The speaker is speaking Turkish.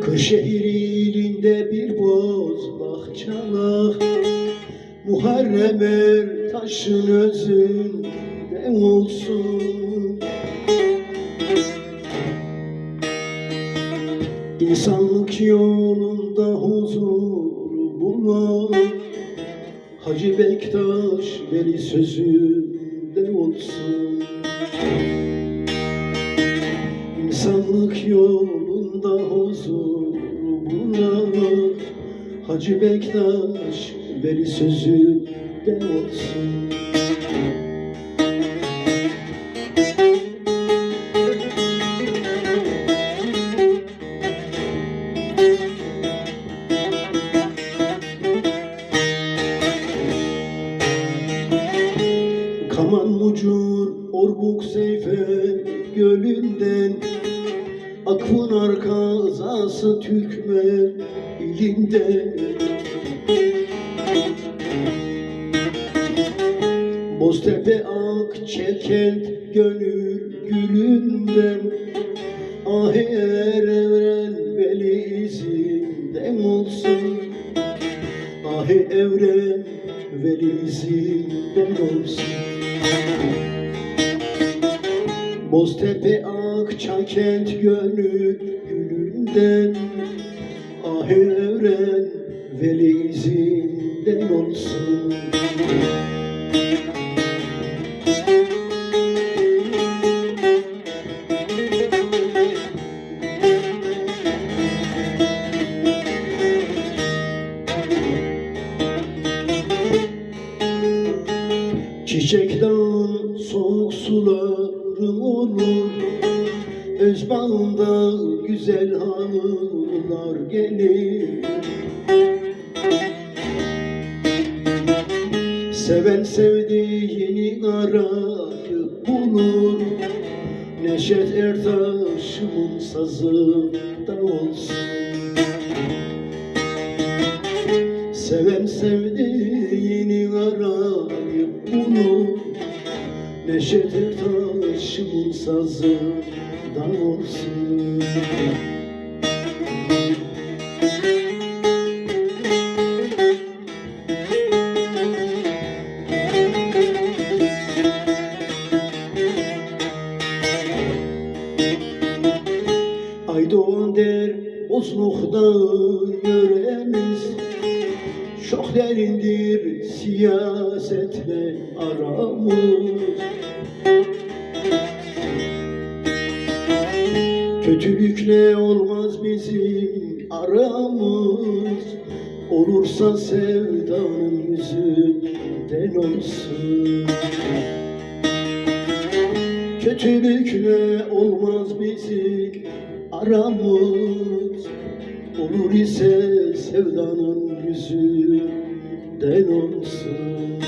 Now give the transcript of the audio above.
Kırşehir ilinde bir bozlak çalak Muharrem er taşın özünde olsun. İnsanlık yolunda huzur bulan Hacı Bektaş veli sözünde olsun İnsanlık yolunda huzur bulan Hacı Bektaş veli sözünde olsun gölünden Akpınar kazası Türkmen ilinde Boztepe ak çekent gönül gülünden Ahi er evren veli izinden olsun. Ahi evren veli izinden olsun. Boztepe Akçakent gönül gülünden Ah evren veli izinden olsun. Çiçek dağın soğuk suları olur Öz bağında güzel hanımlar gelir. Seven sevdiğini arayıp bulur. Neşet Ertaş'ımın sazında olsun. Seven sevdiğini arayıp bulur Neşet Ertaş'ımın sazından olsun. Aydoğan der Bozluk'ta yöremiz Çok derindir siyasetle aramız. Kötülükle olmaz bizim aramız. Olursa sevdanın yüzünden olsun. Kötülükle olmaz bizim aramız. Olur ise sevdanın yüzünden olsun